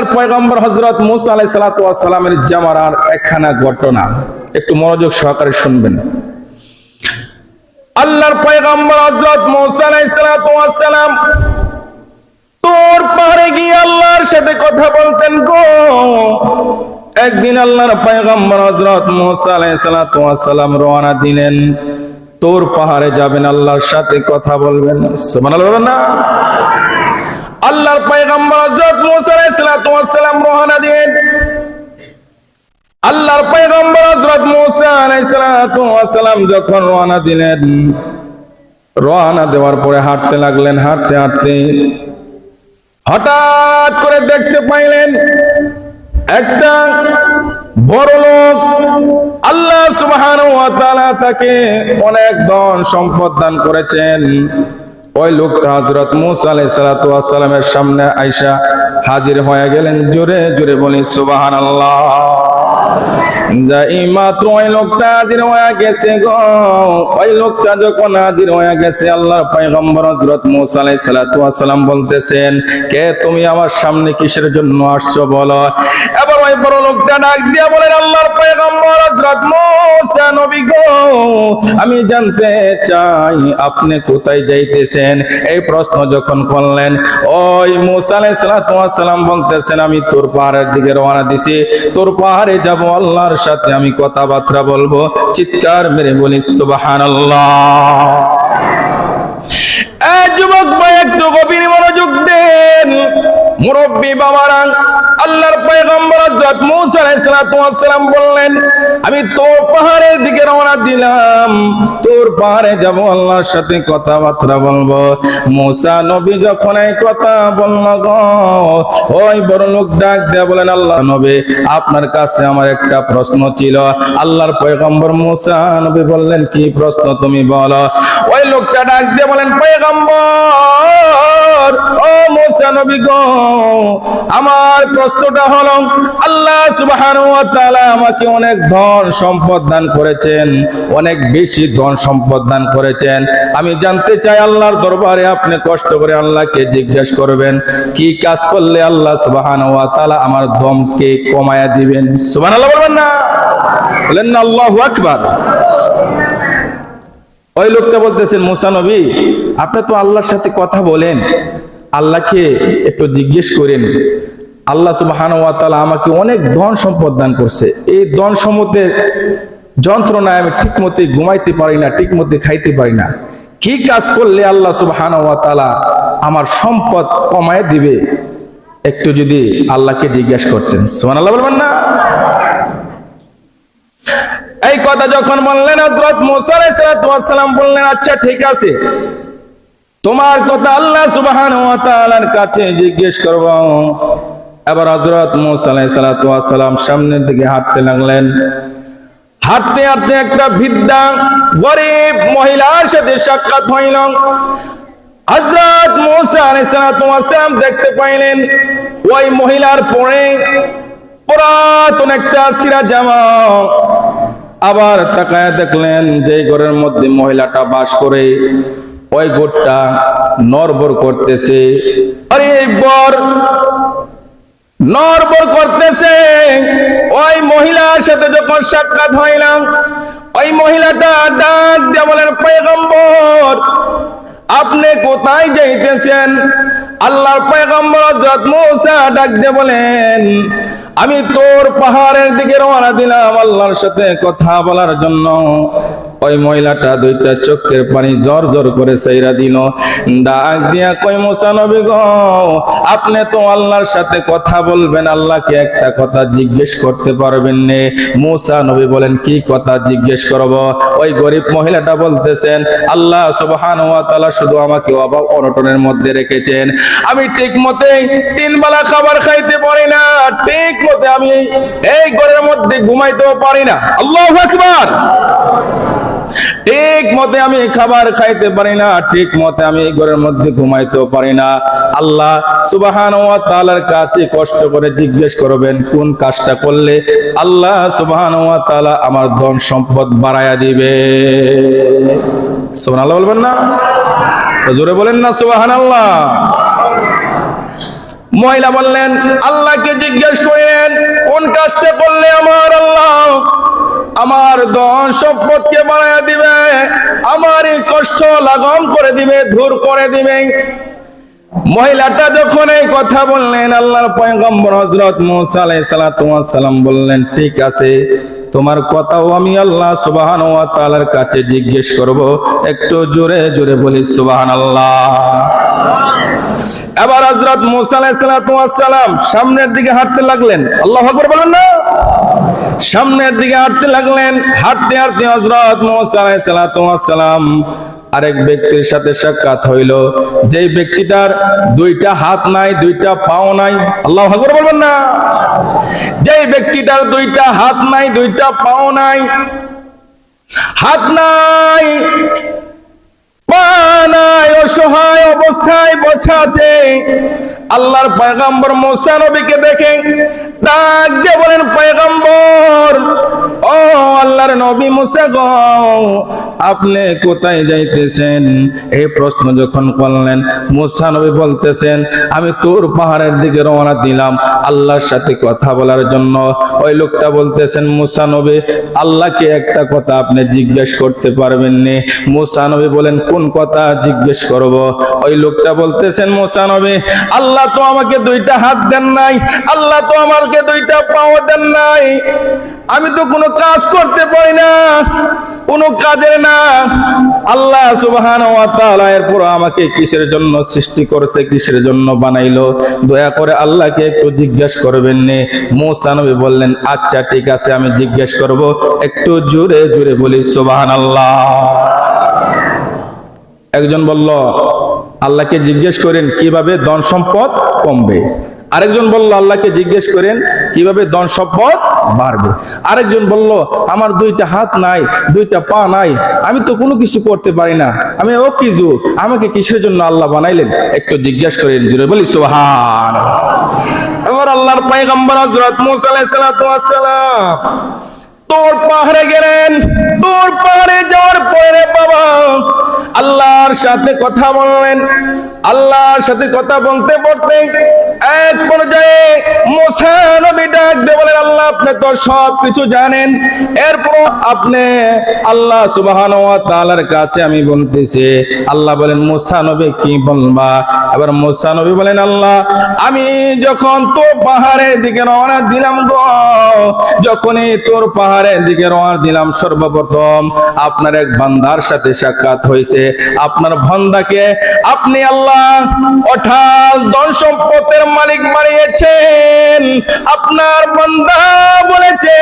আল্লাহর পয়গম্বর হজরত মুসা আলাই সালামের জামারার একখানা ঘটনা। একটু মনোযোগ সহকারে শুনবেন। আল্লাহর পয়গম্বর হজরত মুসা আলাই সালাম তোর পাহাড়ে গিয়ে আল্লাহর সাথে কথা বলতেন গো। একদিন আল্লাহর পয়গম্বর হজরত মুসা আলাই সালাম রওনা দিলেন। তোর পাহাড়ে যাবেন, আল্লাহর সাথে কথা বলবেন। সুবহানাল্লাহ না? আল্লাহর পয়গম্বর হযরত মুসা আলাইহিস দিলেন আল্লাহর পয়গম্বর হযরত মুসা যখন রওনা দিলেন, রওনা দেওয়ার পরে হাঁটতে লাগলেন, হাঁটতে হাঁটতে। হঠাৎ করে দেখতে পাইলেন, একটা বড় লোক আল্লাহ তাআলা তাকে অনেক ধন সম্পদ দান করেছেন। ওই লোকটা হযরত মূসা আলাইহিস সালাতু সামনে আয়েশা হাজির হয়ে গেলেন। জোরে জোরে বলি যাই মাত্র ওই লোকটা হাজির হয়ে গেছে গো। ওই লোকটা যখন হাজির হয়ে গেছে, আল্লাহর পয়গম্বর হযরত মূসা আলাইহিস সালাতু বলতেছেন, কে তুমি আমার সামনে কিসের জন্য আসছো বলো? এবার বড় লোকটা ডাক দিয়া বলেন, আল্লাহর পয়গম্বর হযরত মূসা নবী গো, আমি জানতে চাই আপনি কোথায় যাইতেছেন? এই প্রশ্ন যখন করলেন, ওই মূসা আলাইহিস সালাম বলতেছেন, আমি তোর পাহাড়ের দিকে রওনা দিছি, তোর পাহাড়ে যাব, আল্লাহর সাথে আমি কথাবার্তা বলব। চিৎকার মেরে বলি, সুবহানাল্লাহ। যুবক ভাই, একটু গভীর মনোযোগ দেন। মুরব্বী বাবারা, আল্লাহর পয়গম্বর হযরত মূসা আলাইহিস সালাম বললেন, আমি তোর পাহাড়ের দিকে রওনা দিলাম। তোর পাহাড়ে যাব, আল্লাহর সাথে কথাবার্তা বলব। মূসা নবী যখন এই কথা বলল গো, ওই বড় লোক ডাক দেয়া বলেন আল্লাহ নবী, আপনার কাছে আমার একটা প্রশ্ন ছিল। আল্লাহর পয়গম্বর মূসা নবী বললেন, কি প্রশ্ন তুমি বলো? ওই লোকটা ডাক দিয়ে বলেন পয়গম্বর, ও মূসা নবী গো আমার প্রশ্নটা হলো, আল্লাহ আমাকে অনেক ধন সম্পদ দান করেছেন, অনেক বেশি ধন সম্পদ দান করেছেন। আমি জানতে চাই আল্লাহর দরবারে আপনি কষ্ট করে আল্লাহকে জিজ্ঞেস করবেন, কি কাজ করলে আল্লাহ সুবহানাহু ওয়া তাআলা আমার দমকে কমায়া দিবেন? সুবহানাল্লাহ বলবেন না। বলেন না, আল্লাহু আকবার। ওই লোকটা বলতেছেন, মুসা নবী, আপনি তো আল্লাহর সাথে কথা বলেন। আল্লাহকে একটু জিজ্ঞেস করেন, আল্লাহ সুবহানাহু ওয়া তাআলা আমাকে অনেক ধন সম্পদ দান করছে। এই ধন সম্পদের যন্ত্রণায় আমি ঠিক মতে ঘুমাইতে পারি না ঠিক মতে খাইতে পারি না। কি কাজ করলে আল্লাহ সুবহানাহু ওয়া তাআলা আমার সম্পদ কমায় দিবে? একটু যদি আল্লাহকে জিজ্ঞেস করতেন। সুবহানাল্লাহ বলবেন না। এই কথা যখন বললেন হযরত মুসা আলাইহিস সালাম বললেন আচ্ছা ঠিক আছে। তোমার কথা আল্লাহ তাআলার কাছে জিজ্ঞেস করব। এবার হজরত মুসা আলাইহিস সালাম সামনের দিকে হাঁটতে লাগলেন। হাঁটতে হাঁটতে একটা বৃদ্ধা গরিব মহিলার সাথে সাক্ষাৎ হইল। হযরত মুসা আলাইহিস সালাম দেখতে পাইলেন, ওই মহিলার পরে পুরাতন একটা সিরা জামা। আবার তাকায় দেখলেন যে ঘরের মধ্যে মহিলাটা বাস করে। ওই গোটটা নরবর করতেছে। আরে এই বর নরবর করতেছে। ওই মহিলার সাথে যখন সাক্ষাৎ হইলাম, ওই মহিলাটা ডাক দিয়ে বলেন, পয়গম্বর, আপনি কোথায় যাইতেছেন? আল্লাহর পয়গম্বর হযরত মূসা ডাক দিয়ে বলেন, আমি তোর পাহাড়ের দিকে রওনা দিলাম আল্লাহর সাথে কথা বলার জন্য। ওই মহিলাটা দুইটা চোখের পানি জর জর করে চাইরা দিল। ডাক দিয়া কই মুসা নবী গো, আপনি তো আল্লাহর সাথে কথা বলবেন, আল্লাহকে একটা কথা জিজ্ঞেস করতে পারবেন নে? মুসা নবী বলেন, কি কথা জিজ্ঞেস করব? ওই গরিব মহিলাটা বলতেছেন, আল্লাহ সুবহানাহু ওয়া তাআলা শুধু আমাকে অভাব অনটনের মধ্যে রেখেছেন। আমি ঠিক মতে তিন বেলা খাবার খাইতে পারি না, ঠিক মতে আমি এই ঘরের মধ্যে ঘুমাইতেও পারি না। আল্লাহু আকবার! ঠিক মতে আমি খাবার খাইতে পারি না, ঠিক মতে আমি ঘরের মধ্যে ঘুমাইতেও পারি না। আল্লাহ সুবাহান ও তালার কাছে কষ্ট করে জিজ্ঞেস করবেন, কোন কাজটা করলে আল্লাহ সুবাহান ও তালা আমার ধন সম্পদ বাড়াইয়া দিবে। সোহান বলবেন না? জোরে বলেন না সুবাহান আল্লাহ মহিলা বললেন, আল্লাহকে জিজ্ঞেস করেন, কোন কাজটা করলে আমার আল্লাহ ধন সম্পদকে বাড়াইয়া দিবে আমার এই কষ্ট লাঘব করে দিবে দূর করে দিবে। মহিলাটা যখন এই কথা বললেন, আল্লাহর পয়গম্বর হযরত মুসা আলাইহিস সালাম বললেন, ঠিক আছে, তোমার কথাও আমি আল্লাহ সুবহানাহু ওয়া কাছে জিজ্ঞেস করব। একটু জোরে জোরে বলি সুবাহান আল্লাহ এবার হজরত মুসা আলাইহিস সালাম সামনের দিকে হাঁটতে লাগলেন। আল্লাহ আকবার বলেন না। সামনের দিকে হাঁটতে লাগলেন, হাঁটতে হাঁটতে সালাতু ওয়াস আরেক ব্যক্তির সাথে সাক্ষাৎ হইল। যেই ব্যক্তিটার দুইটা হাত নাই, দুইটা পাও নাই, আল্লাহ আকবার বলবেন না। যেই ব্যক্তিটার দুইটা হাত নাই, দুইটা পাও নাই, হাত নাই নাই, অসহায় অবস্থায় বসাতে আল্লাহর পয়গম্বর মোসা নবীকে দেখে ডাক দিয়ে বলেন, পয়গম্বর, ও আল্লাহর নবী মুসা আপনি কোথায় যাইতেছেন? এই প্রশ্ন যখন করলেন, মুসা নবী বলতেছেন, আমি তোর পাহাড়ের দিকে রওনা দিলাম, আল্লাহর সাথে কথা বলার জন্য। ওই লোকটা বলতেছেন, মুসা নবী, আল্লাহকে একটা কথা আপনি জিজ্ঞেস করতে পারবেন নি। মুসা নবী বলেন, কোন কথা জিজ্ঞেস করব? ওই লোকটা বলতেছেন, মুসা নবী, আল্লাহ তো আমাকে দুইটা হাত দেন নাই, আল্লাহ তো আমাকে দুইটা পাও দেন নাই। আমি তো কোনো কাজ করতে পারি না, কোনো কাজের না। আল্লাহ তাআলা এরপর আমাকে কিসের জন্য সৃষ্টি করেছে, কিসের জন্য বানাইলো? দয়া করে আল্লাহকে একটু জিজ্ঞেস করবেন নে। মুসা নবী বললেন আচ্ছা ঠিক আছে, আমি জিজ্ঞেস করব। একটু জোরে জোরে বলি সুবাহান আল্লাহ একজন বলল, আল্লাহকে জিজ্ঞেস করেন, কীভাবে ধন সম্পদ কমবে? আরেকজন বলল, আল্লাহকে জিজ্ঞেস করেন, কীভাবে দন সম্পদ বাড়বে? আরেকজন বলল, আমার দুইটা হাত নাই, দুইটা পা নাই, আমি তো কোনো কিছু করতে পারি না। আমি ও কিছু আমাকে কিসের জন্য আল্লাহ বানাইলেন? একটু জিজ্ঞেস করেন জুড়ে বলি সোহান এবার আল্লাহর পায়গম্বর হযরত মুসা তোর পাহাড়ে গেলেন। তোর পাহাড়ে যাওয়ার পরে বাবা আল্লাহর সাথে কথা বললেন। আল্লাহর সাথে কথা বলতে বলতে এক পর্যায়ে মোসা নবী বলেন, আল্লাহ, আপনি তো জানেন। এরপর আপনি আল্লাহ কাছে আমি বলতেছি। আল্লাহ বলেন কি বলবা? এবার বলেন, আল্লাহ, আমি যখন পাহাড়ের দিকে রওনা দিলাম যখনই তোর পাহাড়ের দিকে রওনা দিলাম সর্বপ্রথম আপনার এক বান্দার সাথে সাক্ষাৎ হয়েছে। আপনার বান্দাকে আপনি আল্লাহ অঠাল ধন সম্পদের মালিক বানিয়েছেন আপনার বান্দা বলেছে,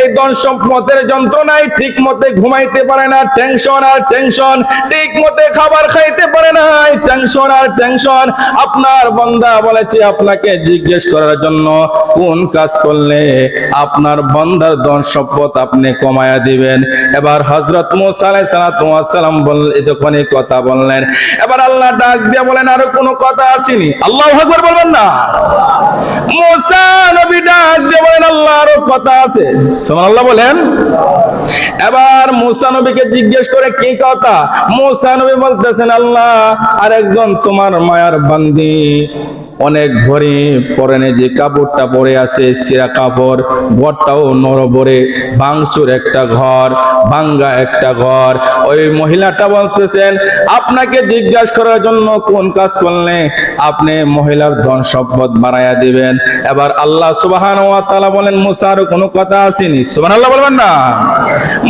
এই ধন সম্পদের যন্ত্রণায় ঠিক মতে ঘুমাইতে পারে না টেনশন আর টেনশন ঠিক মতে খাবার খাইতে পারে না টেনশন আর টেনশন আপনার বান্দা বলেছে আপনাকে জিজ্ঞেস করার জন্য, কোন কাজ করলে আপনার বান্দার ধন সম্পদ আপনি কমায়া দিবেন? এবার হযরত মুসা আলাইহিস সালাম বললেন যখন এই কথা বললেন, এবার আল্লাহ ডাক দিয়ে বলেন, আরও কোনো কথা আসেনি? আল্লাহু আকবার বলবেন বলেন কথা আছে। বলেন। এবার মুসা নবীকে জিজ্ঞেস করে, কি কথা? মুসা নবী বলতেছেন, আল্লাহ, আরেকজন তোমার মায়ার বান্দি। অনেক ঘরে পরনে যে কাপড়টা পরে আছে ছিঁড়া কাপড়, ঘরটাও নরবরে বাংসুর একটা ঘর, ভাঙ্গা একটা ঘর। ওই মহিলাটা বলতেছেন, আপনাকে জিজ্ঞাসা করার জন্য কোন কাজ করলে? আপনি মহিলার ধন সম্পদ বাড়াইয়া দিবেন। এবার আল্লাহ সুবাহান ওয়া তাআলা বলেন মুসার কোনো কথা আসেনি? সুবহানাল্লাহ বলবেন না।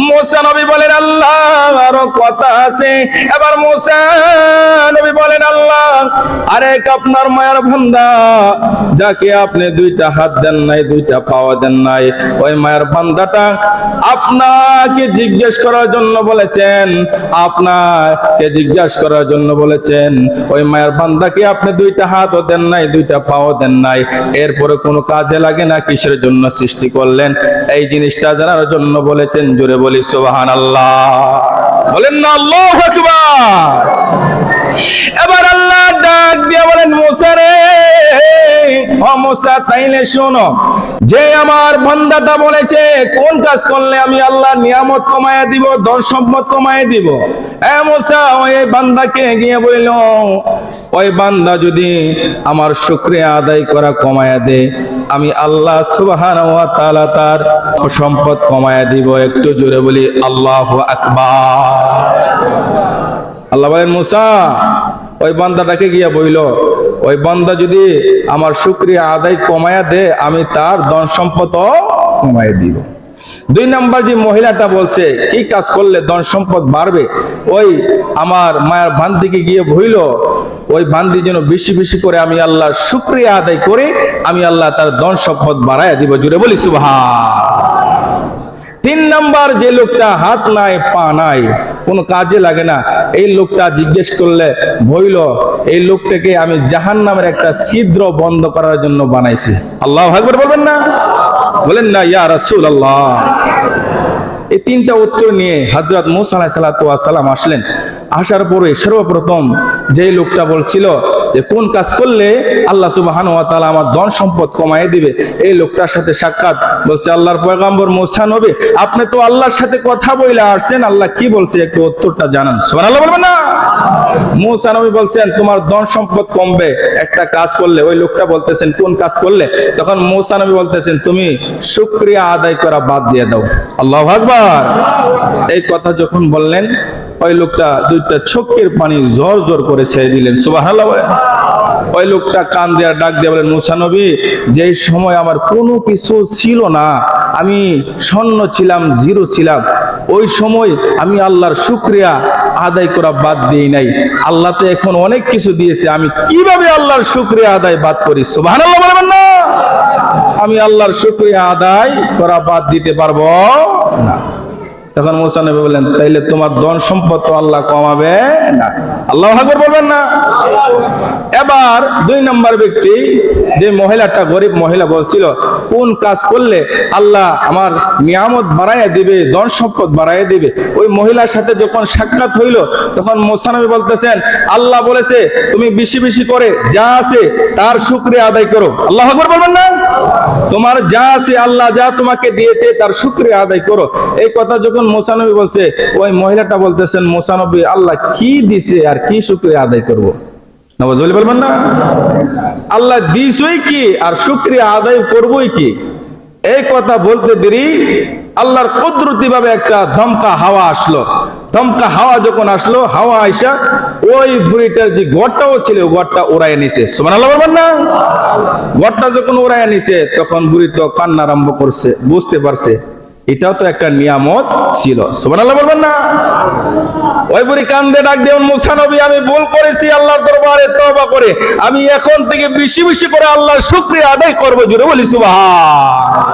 মুসা নবী বলেন, আল্লাহ, আরও কথা আছে। এবার মুসা নবী বলেন, আল্লাহ, আরেক আপনার মায়ের বান্দা, যাকে আপনি দুইটা হাত দেন নাই, দুইটা পাওয়া দেন নাই, ওই মায়ের বান্দাটা আপনাকে জিজ্ঞেস করার জন্য বলেছেন, আপনাকে জিজ্ঞেস করার জন্য বলেছেন, ওই মায়ের বান্দাকে আপনি দুইটা হাতও দেন নাই, দুইটা পাও দেন নাই, এরপরে কোনো কাজে লাগে না, কিসের জন্য সৃষ্টি করলেন? এই জিনিসটা জানার জন্য বলেছেন, জোরে বলি সুবাহান আল্লাহ বলেন না, আল্লাহ এবার আল্লাহ ডাক দিয়ে বলেন, মোসা রে, ও মোসা, তাইলে শোনো, যে আমার বান্দাটা বলেছে, কোন কাজ করলে আমি আল্লাহ নিয়ামত কমায়া দিব ধন সম্পদ কমায়া দিব? মোসা ওই বান্দাকে গিয়ে বলল, ওই বান্দা যদি আমার শুক্রিয়া আদায় করা কমায়া দে, আমি আল্লাহ সুবহানাহু ওয়া তার সম্পদ কমায়া দিব। একটু জোরে বলি, আল্লাহু আকবার। আল্লাহ বলেন, মুসা, ওই বান্দাটাকে গিয়া বইল। ওই বান্দা যদি আমার শুক্রিয়া আদায় কমায়া দে, আমি তার ধন সম্পদ কমায় দিব। দুই নাম্বার যে মহিলাটা বলছে, কি কাজ করলে ধন সম্পদ বাড়বে? ওই আমার মায়ের ভান্তিকে গিয়ে বইল, ওই বান্দি যেন বেশি বেশি করে আমি আল্লাহ শুক্রিয়া আদায় করে, আমি আল্লাহ তার ধন সম্পদ বাড়াইয়া দিব। জুড়ে বলি সুভা তিন নাম্বার যে লোকটা হাত নাই, পা নাই, কোনো কাজে লাগে না। এই লোকটা জিজ্ঞেস করলে, বইল, এই লোকটাকে আমি জাহান নামের একটা ছিদ্র বন্ধ করার জন্য বানাইছি। আল্লাহ একবার বলবেন না? বলেন না, ইয়া রাসুল আল্লাহ এই তিনটা উত্তর নিয়ে হজরত মুসা সালাম আসলেন। আসার পরে সর্বপ্রথম যে লোকটা বলছিল যে, কোন কাজ করলে আল্লাহ সুবাহান তাআলা আমার ধন সম্পদ কমায় দিবে? এই লোকটার সাথে সাক্ষাৎ বলছে, আল্লাহর পয়গাম্বর মুসা নবী আপনি তো আল্লাহর সাথে কথা বইলে আসছেন। আল্লাহ কি বলছে একটু উত্তরটা জানান। সুবহানাল্লাহ বলবেন না। মুসা নবী বলছেন, তোমার ধন সম্পদ কমবে। একটা কাজ করলে। ওই লোকটা বলতেছেন, কোন কাজ করলে? তখন মুসা নবী বলতেছেন, তুমি শুকরিয়া আদায় করা বাদ দিয়ে দাও। আল্লাহ আকবার। এই কথা যখন বললেন ওই লোকটা দুইটা চোখের পানি জোর জোর করে ছেড়ে দিলেন সুবাহ। ওই লোকটা কান দেওয়া ডাক দিয়ে বলেন মুসানবী যে সময় আমার কোনো কিছু ছিল না, আমি স্বর্ণ ছিলাম, জিরো ছিলাম, ওই সময় আমি আল্লাহর শুক্রিয়া আদায় করা বাদ দিই নাই। আল্লাহ তো এখন অনেক কিছু দিয়েছে, আমি কীভাবে আল্লাহর শুক্রিয়া আদায় বাদ করি? বলবেন না। আমি আল্লাহর শুক্রিয়া আদায় করা বাদ দিতে পারব না। তখন মুসা বললেন, তাইলে তোমার ধন সম্পদ তো আল্লাহ কমাবে না। আল্লাহ আকবার বলবেন না। এবার দুই নম্বর ব্যক্তি, যে মহিলাটা গরিব মহিলা বলছিল, কোন কাজ করলে আল্লাহ আমার নিয়ামত বাড়াইয়া দিবে, ধন সম্পদ বাড়াইয়া দিবে? ওই মহিলার সাথে যখন সাক্ষাৎ হইল, তখন মোসানবী বলতেছেন, আল্লাহ বলেছে, তুমি বেশি বেশি করে যা আছে তার শুক্রিয়া আদায় করো। আল্লাহ আকবার বলবেন না? তোমার যা আছে আল্লাহ যা তোমাকে দিয়েছে, তার শুক্রিয়া আদায় করো। এই কথা যখন মোসানবী বলছে, ওই মহিলাটা বলতেছেন মোসানবী আল্লাহ কি দিছে আর কি শুক্রিয়া আদায় করব? নওয়াজ বলবেন না। আল্লাহ দিছই কি আর শুক্রিয়া আদায় করবই কি? এই কথা বলতে দেরি, আল্লাহর কুদরতি ভাবে একটা ধমকা হাওয়া আসলো। ধমকা হাওয়া যখন আসলো, হাওয়া আইসা ওই বুড়িটার যে গড়টাও ছিল গড়টা উড়াই নিছে। সুবহানাল্লাহ বলবেন না? গড়টা যখন উড়াই নিছে, তখন বুড়ি তো কান্না আরম্ভ করছে, বুঝতে পারছে। এটাও তো একটা নিয়ামত ছিল। সুবহানাল্লাহ বলবেন না? ওই বুড়ি কান্দে ডাক দেন মুসা নবী, আমি ভুল করেছি, আল্লাহর দরবারে তওবা করে। আমি এখন থেকে বেশি বেশি করে আল্লাহর শুকরিয়া আদায় করব জুড়ে বলি সুবহান।